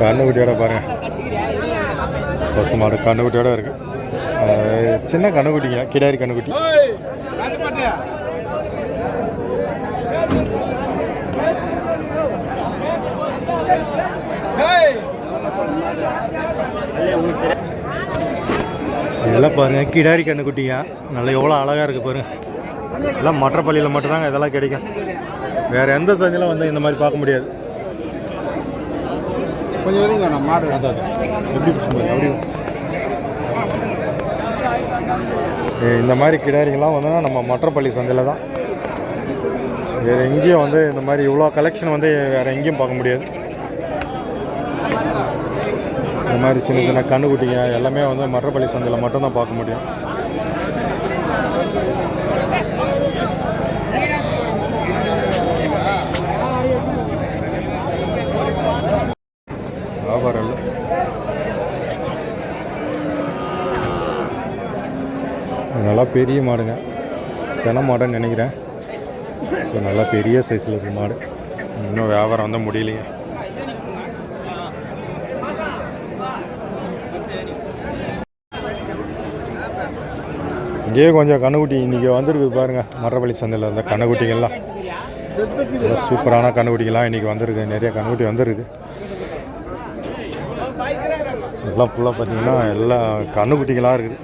கண்ணுக்குட்டியோட பாருங்க. பசு மாடு கண்ணுக்குட்டியோட இருக்கு. சின்ன கண்ணுக்குட்டிங்க கிடாரி கண்ணுக்குட்டி. இதெல்லாம் பாருங்க கிடாரி கண்ணுக்குட்டிங்க. நல்லா எவ்வளோ அழகாக இருக்குது பாருங்க. எல்லாம் மற்றப்பள்ளியில் மட்டும்தாங்க இதெல்லாம் கிடைக்கும். வேறு எந்த சந்தையிலும் வந்து இந்த மாதிரி பார்க்க முடியாது. கொஞ்சம் ஒதுங்க வேணாம் மாடு அதான் எப்படி பிடிச்சி அப்படி இந்த மாதிரி கிடாரிங்கெல்லாம் வந்துன்னா நம்ம மற்றப்பள்ளி சந்தையில் தான். வேறு எங்கேயும் வந்து இந்த மாதிரி இவ்வளோ கலெக்ஷன் வந்து வேறு எங்கேயும் பார்க்க முடியாது. இந்த மாதிரி சின்ன சின்ன கண்ணுக்குட்டிங்க எல்லாமே வந்து மற்றப்பள்ளி சந்தையில் மட்டும்தான் பார்க்க முடியும் வியாபாரம் இல்லை நல்லா பெரிய மாடுங்க. சென மாடுன்னு நினைக்கிறேன். ஸோ நல்லா பெரிய சைஸில் இருக்கு மாடு. இன்னும் வியாபாரம் வந்து முடியலையே. இங்கேயே கொஞ்சம் கண்ணுக்குட்டி இன்றைக்கி வந்திருக்கு பாருங்கள் மரவழி சந்தையில் இருந்த கண்ணுக்குட்டிகள்லாம். நல்லா சூப்பரான கண்ணுக்குட்டிகள்லாம் இன்றைக்கி வந்திருக்கு. நிறைய கண்ணுக்குட்டி வந்திருக்கு. எல்லாம் ஃபுல்லாக பார்த்தீங்கன்னா எல்லாம் கண்ணுக்குட்டிகளாக இருக்குது.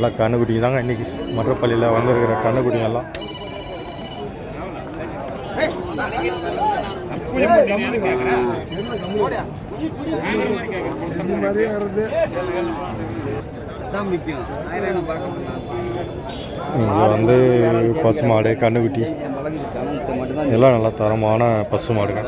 எல்லாம் கண்ணுக்குட்டிங்க தாங்க. இன்றைக்கி மற்றப்பள்ளியில் வந்திருக்கிற கண்ணுக்குட்டிங்க எல்லாம். இங்கே வந்து பசுமாடு கண்ணுக்குட்டி. எல்லாம் நல்லா தரமான பசு மாடுங்க.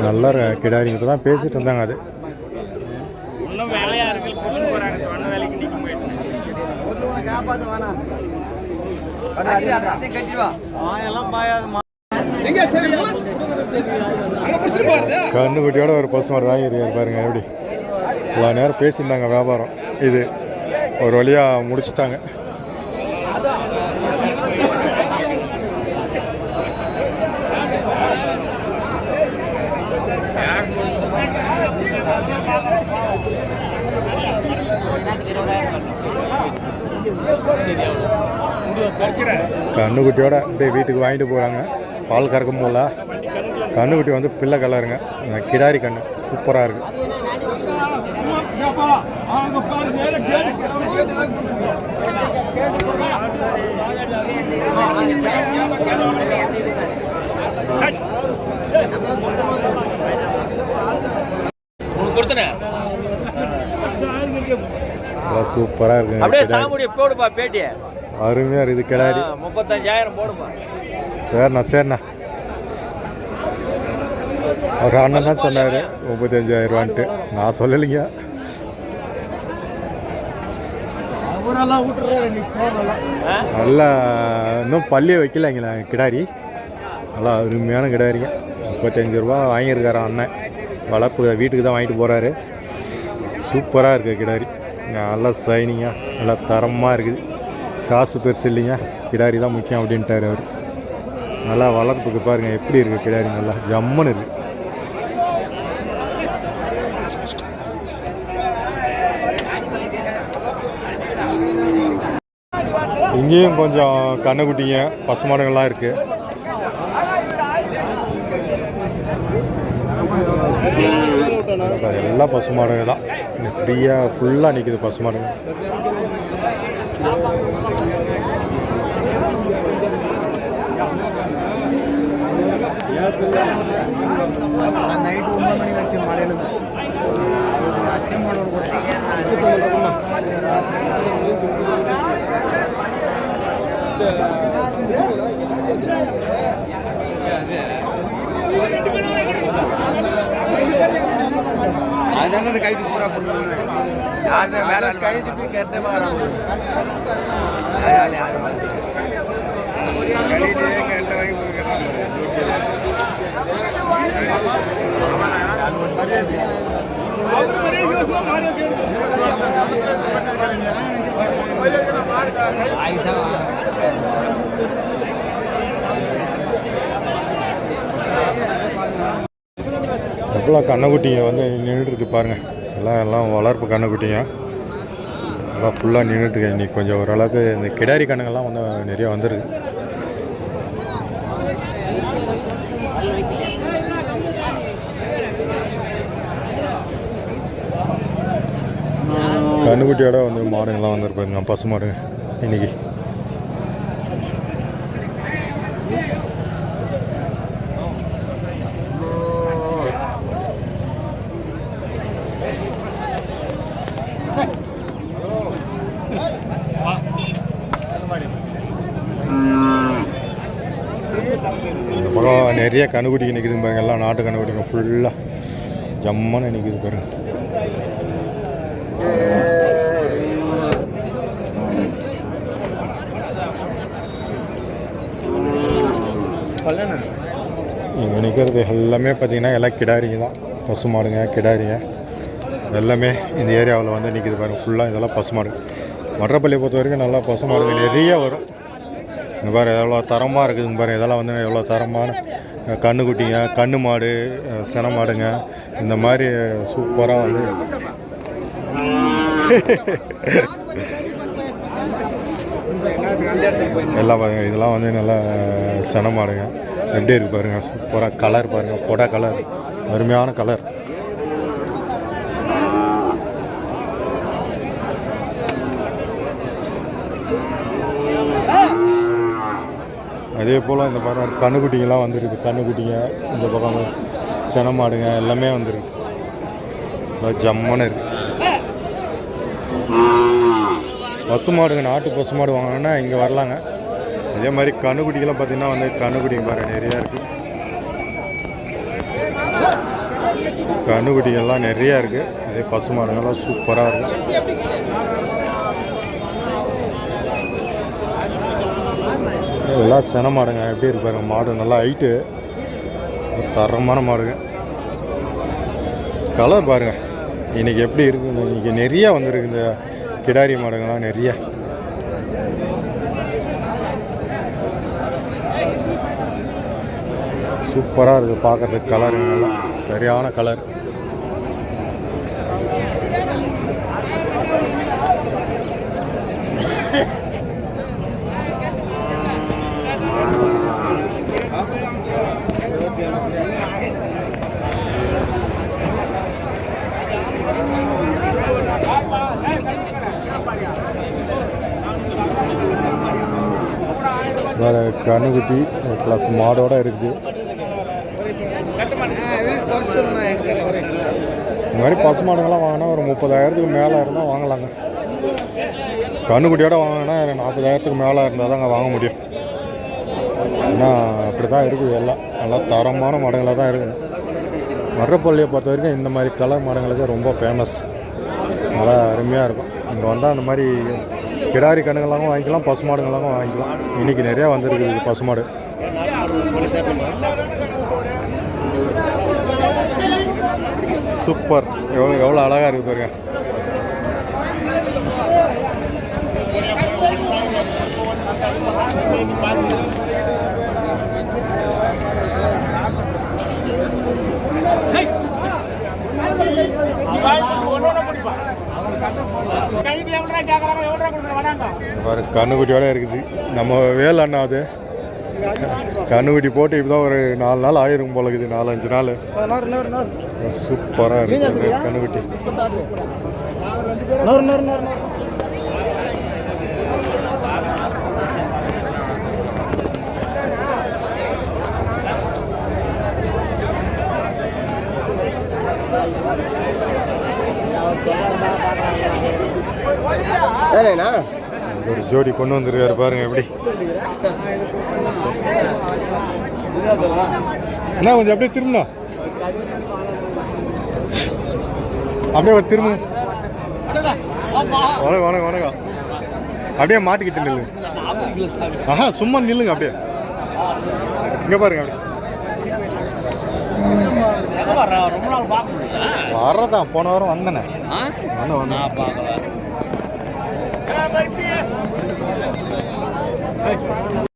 நல்லா ர- கிடாரிங்க தான் பேசிட்டு இருந்தாங்க அது. ஒன்றும் வேலையா இருக்கு புடிச்சு போறாங்க சொன்ன வேலைக்கு நிற்க போயிட்டு காப்பாற்ற வேணாம் கட்டி கண்ணுக்குட்டியோட ஒரு பசு மாதிரி தான் இருக்காரு பாருங்க எப்படி? இவ்வளோ நேரம் பேசியிருந்தாங்க வியாபாரம். இது ஒரு வழியாக முடிச்சுட்டாங்க. கண்ணுக்குட்டியோட அப்படியே வீட்டுக்கு வாங்கிட்டு போகிறாங்க பால் கறக்கும் போல. கண்ணுக்குட்டி வந்து பிள்ளை கலருங்க. கிடாரி கண்ணு சூப்பராக இருக்குது சூப்பராக இருக்குங்க. அப்படியே சாமுடி போடுப்பா பேட்டி அருமையாக இருக்குது கிடாரி. முப்பத்தஞ்சாயிரம் போடுப்பா சரிண்ணா சரிண்ணா. அவர் அண்ணன் தான் சொன்னார் முப்பத்தஞ்சாயிரம் ரூபான்ட்டு நான் சொல்லலைங்க? நல்லா இன்னும் பள்ளியை வைக்கலைங்களா கிடாரி. நல்லா அருமையான கிடாரிங்க. முப்பத்தஞ்சு ரூபா வாங்கியிருக்காரு அண்ணன். வளர்ப்பு வீட்டுக்கு தான் வாங்கிட்டு போகிறாரு சூப்பராக இருக்குது கிடாரி. நல்லா சைனிங்காக நல்லா தரமாக இருக்குது. காசு பெருசு இல்லைங்க. கிடாரி தான் முக்கியம் அப்படின்ட்டார் அவர். நல்லா வளர்ப்புக்கு பாருங்கள் எப்படி இருக்குது கிடாரி நல்லா. ஜம்முன்னு இருக்குது இங்கேயும் கொஞ்சம் கண்ணுக்குட்டிங்க பசுமாடுகள்லாம் இருக்குது எல்லாம் பசுமாடுங்க தான். ஃப்ரீயாக ஃபுல்லாக நிற்கிது பசுமாடுங்க அதனால அந்த கைட்டு பூரா பண்ணுவாங்க வேலை கைட்டு போய் கெட்டமா கைட்டு கெட்ட வாங்கி ஃபுல்லாக கண்ணுக்குட்டிங்க வந்து நின்றுட்டு இருக்கு பாருங்கள் எல்லாம் எல்லாம் வளர்ப்பு கண்ணுக்குட்டிங்க. எல்லாம் ஃபுல்லாக நின்றுட்டு இன்றைக்கி கொஞ்சம் ஓரளவுக்கு இந்த கிடாரி கண்ணுங்கள்லாம் வந்து நிறைய வந்திருக்கு. கண்ணுக்குட்டியோட வந்து மாடுங்கள்லாம் வந்துருப்பாருங்க பசு மாடுங்க. இன்னைக்கு இந்த பக்கம் நிறைய கண்டுபிடிக்க நிற்குதுங்க பாருங்க. எல்லாம் நாட்டு கண்ணுக்குட்டிங்க ஃபுல்லாக ஜம்முன்னு நிற்குது பாருங்க. இங்கே நிற்கிறது எல்லாமே பார்த்தீங்கன்னா எல்லாம் கிடாரிங்க தான். பசு மாடுங்க கிடாரிங்க. எல்லாமே இந்த ஏரியாவில் வந்து நிற்கிது பாருங்கள் ஃபுல்லாக இதெல்லாம் பசு மாடு. மற்றப்பள்ளியை பொறுத்த வரைக்கும் நல்லா பசு மாடுகள் நிறைய வரும். இங்கே பாரு எவ்வளோ தரமாக இருக்குதுங்க பாரு இதெல்லாம் வந்து எவ்வளோ தரமான கண்ணுக்குட்டிங்க கண்ணு மாடு அஹ், மாடுங்க. இந்த மாதிரி சூப்பராக வந்து எல்லாம் பாருங்க இதெல்லாம் வந்து நல்லா சின மாடுங்க. எப்படி இருக்கு பாருங்க சூப்பராக கலர் பாருங்கள் கொடை கலர் அருமையான கலர் அதே போல் இந்த பக்கம் கண்ணுக்குட்டிங்கெல்லாம் வந்துருக்கு. கண்ணுக்குட்டிங்க இந்த பக்கம் சென மாடுங்க எல்லாமே வந்துருக்கு. நல்லா ஜம்முன்னு இருக்கு. பசு மாடுங்க நாட்டு பசு மாடு வாங்கினோன்னா இங்கே வரலாங்க. அதே மாதிரி கண்ணுக்குட்டிக்கெல்லாம் பார்த்தீங்கன்னா வந்து கண்ணுக்குட்டிங்க பாருங்க நிறையா இருக்குது கண்ணுக்குட்டிகள்லாம் நிறையா இருக்குது அதே பசு மாடுங்கள்லாம் சூப்பராக இருக்கும் எல்லாம் சென மாடுங்க. எப்படி இருப்பாருங்க மாடு நல்லா ஹைட்டு தரமான மாடுங்க. கலர் பாருங்கள் இன்றைக்கி எப்படி இருக்குது இன்னைக்கு நிறைய வந்திருக்கு இந்த கிடாரி மாடுங்கள்லாம் நிறைய. சூப்பராக இருக்குது பார்க்குறதுக்கு கலருங்கெல்லாம் சரியான கலர் வேறு கண்ணுக்குட்டி ப்ளஸ் மாடோட இருக்குது. இந்த மாதிரி பசு மாடுங்கள்லாம் வாங்கினா ஒரு முப்பதாயிரத்துக்கு மேலே இருந்தால் வாங்கலாங்க. கண்ணுக்குட்டியோட வாங்கினா நாற்பதாயிரத்துக்கு மேலே இருந்தால் தாங்க வாங்க முடியும். ஏன்னா அப்படி தான் இருக்குது எல்லாம். நல்லா தரமான மடங்களாக தான் இருக்குது. வர்றப்பள்ளியை பொறுத்த வரைக்கும் இந்த மாதிரி கலர் மடங்களுக்கு ரொம்ப ஃபேமஸ் நல்லா அருமையாக இருக்கும். இங்கே வந்தால் அந்த மாதிரி கிடாரி கண்ணுங்களாகவும் வாங்கிக்கலாம் பசுமாடுங்களாகவும் வாங்கிக்கலாம். இன்றைக்கி நிறையா வந்துருக்குது பசு மாடு சூப்பர். எவ்வளோ எவ்வளோ அழகாக இருக்குது பாருங்க. பாரு கண்ணுக்குட்டியோட இருக்குது. நம்ம வேல் அண்ணா அது. கண்ணுக்குட்டி போட்டு இப்போ தான் ஒரு நாலு நாள் ஆயிரும் போல இருக்குது நாலஞ்சு நாள். சூப்பராக இருக்குது கண்ணுக்குட்டி. ஏண்ணா ஒரு ஜோடி கொண்டு வந்திருக்காரு பாருங்க எப்படி? என்ன கொஞ்சம் அப்படியே திரும்பணும் அப்படியே திரும்பு திரும்ப. வணக்கம் வணக்கம் வணக்கம். அப்படியே மாட்டிக்கிட்டு நில்லு. ஆஹா சும்மா நில்லுங்க அப்படியே. இங்கே பாருங்க அப்படியே. ரொம்ப போன வாரம் வந்தனே. நான்